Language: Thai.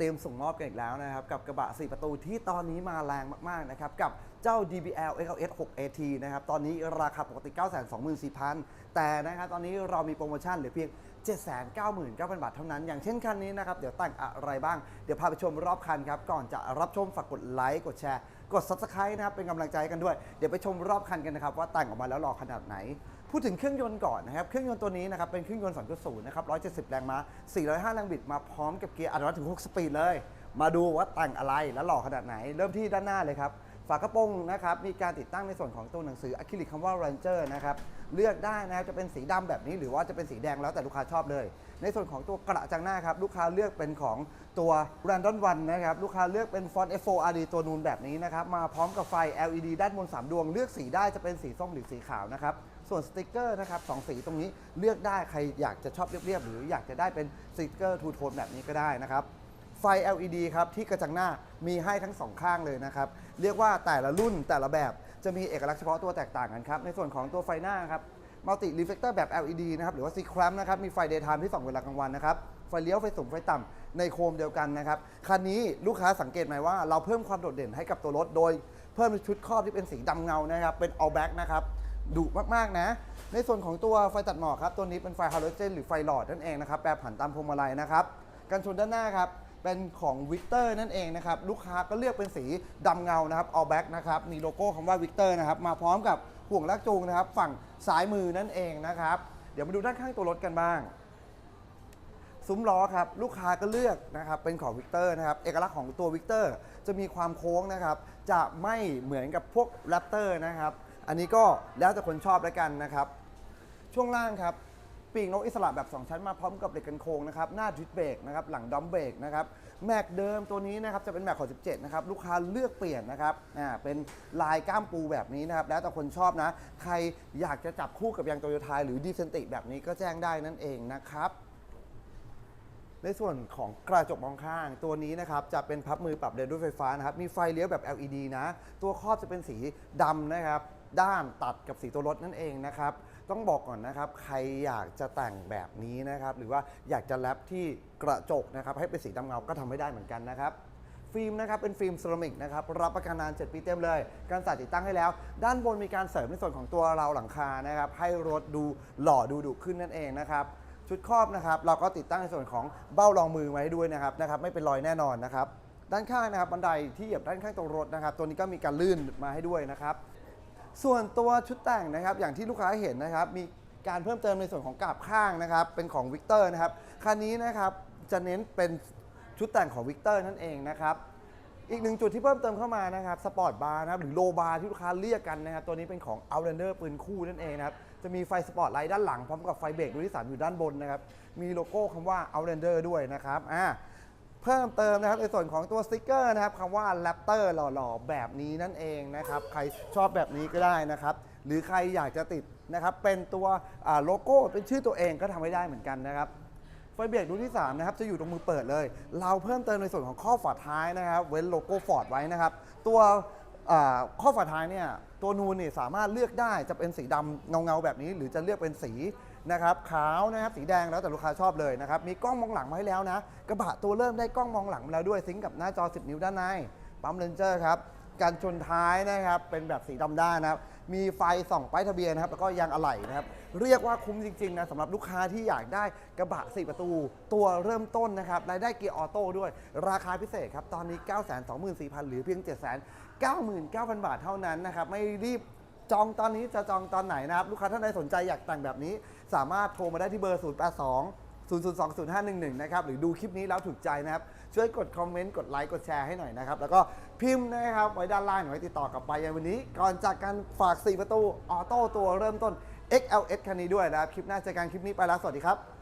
เตรียมส่งมอบกันอีกแล้วนะครับ กับกระบะ 4 ประตูที่ตอนนี้มาแรงมากๆนะครับ กับเจ้า DBL XLS 6 AT นะครับ ตอนนี้ราคาปกติ 924,000 แต่นะครับ ตอนนี้เรามีโปรโมชั่นเหลือเพียง 799,000 บาทเท่านั้น อย่างเช่นคันนี้นะครับ เดี๋ยวแต่งอะไรบ้าง เดี๋ยวพาไปชมรอบคันครับ ก่อนจะรับชมฝากกดไลค์กดแชร์ กด subscribe นะครับเป็นกำลังใจกันด้วย เดี๋ยวไปชมรอบคันกันนะครับว่าแต่งออกมาแล้วหล่อขนาดไหน พูดถึงเครื่องยนต์ก่อนนะครับ เครื่องยนต์ตัวนี้นะครับเป็นเครื่องยนต์ 2.0 นะครับ 170 แรงม้า 405 แรงบิดมาพร้อมกับเกียร์อัตโนมัติถึง 6 สปีดเลย มาดูว่าแต่งอะไรและหล่อขนาดไหน เริ่มที่ด้านหน้าเลยครับ ฝากระโปรงนะครับมีการติดตั้งในส่วนของตัวหนังสืออะคริลิกคำว่า Ranger นะครับเลือกได้นะครับจะเป็นสีดำแบบนี้หรือว่าจะเป็นสีแดงแล้วแต่ลูกค้าชอบเลย ในส่วนของตัวกระจังหน้าครับลูกค้าเลือกเป็นของตัว Randon One นะครับลูกค้าเลือกเป็นฟอนต์ F4RD ตัวนูนแบบนี้นะครับมาพร้อมกับไฟ LED ด้านบน 3 ดวง เลือกสีได้จะเป็นสีส้มหรือสีขาวนะครับส่วนสติกเกอร์นะครับสองสีตรงนี้เลือกได้ใครอยากจะชอบเรียบๆหรืออยากจะได้เป็นสติกเกอร์ทูโทนแบบนี้ก็ได้นะครับ ไฟ LED ครับที่กระจังหน้ามีให้ทั้งสองข้างเลยนะครับ เรียกว่าแต่ละรุ่นแต่ละแบบจะมีเอกลักษณ์เฉพาะตัวแตกต่างกันครับ ในส่วนของตัวไฟหน้าครับมัลติรีเฟ c เตอร์แบบ LED นะครับหรือว่า C clamp นะครับมีไฟ daytime ที่ส่องเวลากลางวันนะครับไฟเลี้ยวไฟสูงไฟต่ำในโคมเดียวกันนะครับคันนี้ลูกค้าสังเกตไหมว่าเราเพิ่มความโดดเด่นให้กับตัวรถโดย เพิ่มชุดครอบที่เป็นสีดำเงานะครับเป็น all black นะครับดุมาก ๆ นะ ในส่วนของตัวไฟตัดหมอกครับ ตัวนี้เป็นไฟฮาโลเจนหรือไฟหลอดนั่นเองนะครับ แปรผันตามพวงมาลัยนะครับ กันชนด้านหน้าครับ เป็นของวิกเตอร์นั่นเองนะครับ ลูกค้าก็เลือกเป็นสีดำเงานะครับ all black นะครับ มีโลโก้คำว่าวิกเตอร์นะครับ มาพร้อมกับห่วงลากจูงนะครับ ฝั่งซ้ายมือนั่นเองนะครับ เดี๋ยวมาดูด้านข้างตัวรถกันบ้าง ซุ้มล้อครับ ลูกค้าก็เลือกนะครับ เป็นของวิกเตอร์นะครับ เอกลักษณ์ของตัววิกเตอร์จะมีความโค้งนะครับ จะไม่เหมือนกับพวกแรปเตอร์นะครับ อันนี้ก็แล้วแต่คนชอบแล้วกันนะครับ ช่วงล่างครับ ปีกนกอิสระแบบ 2 ชั้นมาพร้อมกับเหล็กกันโค้งนะครับ หน้าดิสเบรกนะครับ หลังดัมเบรกนะครับ แม็กเดิมตัวนี้นะครับ จะเป็นแม็กของ 17 นะครับ ลูกค้าเลือกเปลี่ยนนะครับ อ่า เป็นลายก้ามปูแบบนี้นะครับ แล้วแต่คนชอบนะ ใครอยากจะจับคู่กับยางโตโยต้าหรือดีเซนติแบบนี้ก็แจ้งได้นั่นเองนะครับในส่วนของกระจกมองข้าง ตัวนี้นะครับจะเป็นพับมือปรับเดินด้วยไฟฟ้านะครับ มีไฟเลี้ยวแบบ LED นะ ตัวครอบจะเป็นสีดำนะครับ ด้านตัดกับสีตัวรถนั่นเองนะครับ ต้องบอกก่อนนะครับ ใครอยากจะแต่งแบบนี้นะครับ หรือว่าอยากจะแรปที่กระจกนะครับ ให้เป็นสีดำเงาก็ทำไม่ได้เหมือนกันนะครับ ฟิล์มนะครับ เป็นฟิล์มเซรามิกนะครับ รับประกันนาน 7 ปีเต็มเลย การส่ติดตั้งให้แล้ว ด้านบนมีการเสริมในส่วนของตัวราวหลังคานะครับ ให้รถดูหล่อดูดุขึ้นนั่นเองนะครับ ชุดครอบนะครับ เราก็ติดตั้งในส่วนของเบ้ารองมือไว้ด้วยนะครับนะครับ ไม่เป็นรอยแน่นอนนะครับด้านข้างนะครับบันไดที่เหยียบด้านข้างตรงรถนะครับ ตัวนี้ก็มีการลื่นมาให้ด้วยนะครับ ส่วนตัวชุดแต่งนะครับ อย่างที่ลูกค้าเห็นนะครับ มีการเพิ่มเติมในส่วนของกาบข้างนะครับ เป็นของวิกเตอร์นะครับ คันนี้นะครับจะเน้นเป็นชุดแต่งของวิกเตอร์นั่นเองนะครับ อีกหนึ่งจุดที่เพิ่มเติมเข้ามานะครับ สปอร์ตบาร์นะครับ หรือโลบาร์ที่ลูกค้าเรียกกันนะครับ ตัวนี้เป็นของ Outlander ปืนคู่นั่นเองนะครับ จะมีไฟสปอร์ตไลท์ด้านหลังพร้อมกับไฟเบรกดูที่สามอยู่ด้านบนนะครับ มีโลโก้คำว่า Outlander ด้วยนะครับ อ่า เพิ่มเติมนะครับในส่วนของตัวสติกเกอร์นะครับคำว่าแรปเตอร์หล่อๆ แบบนี้นั่นเองนะครับใครชอบแบบนี้ก็ได้นะครับ หรือใครอยากจะติดนะครับเป็นตัวโลโก้เป็นชื่อตัวเองก็ทำให้ได้เหมือนกันนะครับไฟเบรกรุ่นที่3นะครับจะอยู่ตรงมือเปิดเลย เราเพิ่มเติมในส่วนของข้อฝาท้ายนะครับ เว้นโลโก้ฟอร์ดไว้นะครับ ตัว อ่าข้อฝาท้ายเนี่ยตัวนูนเนี่ยสามารถเลือกได้จะเป็นสีดำเงาๆแบบนี้ หรือจะเลือกเป็นสีนะครับขาวนะครับสีแดงแล้วแต่ลูกค้าชอบเลยนะครับมีกล้องมองหลังมาให้แล้วนะ กระบะตัวเริ่มได้กล้องมองหลังมาแล้วด้วยซิงก์กับหน้าจอ 10 นิ้วด้านในปั๊มเลนเจอร์ครับ การชนท้ายนะครับ เป็นแบบสีดำด้านนะครับ มีไฟส่องป้ายทะเบียนนะครับ แล้วก็ยางอะไหล่นะครับ เรียกว่าคุ้มจริงๆนะสำหรับลูกค้าที่อยากได้กระบะ 4 ประตู ตัวเริ่มต้นนะครับ รายได้เกียร์ออโต้ด้วย ราคาพิเศษครับ ตอนนี้ 924,000 หรือเพียง 799,000 บาทเท่านั้นนะครับ ไม่รีบจองตอนนี้จะจองตอนไหนนะครับ ลูกค้าท่านใดสนใจอยากแต่งแบบนี้ สามารถโทรมาได้ที่เบอร์ 0 0 0 2 0 5 1 1 นะครับ หรือดูคลิปนี้แล้วถูกใจนะครับ ช่วยกดคอมเมนต์ กดไลค์ กดแชร์ให้หน่อยนะครับ แล้วก็พิมพ์นะครับ ไว้ด้านล่างไว้ติดต่อกลับไปยังวันนี้ ก่อนจากการฝาก 4 ประตู ออโต้ตัวเริ่มต้น XLS คันนี้ด้วยนะครับ คลิปหน้าเจอกันคลิปนี้ไปแล้ว สวัสดีครับ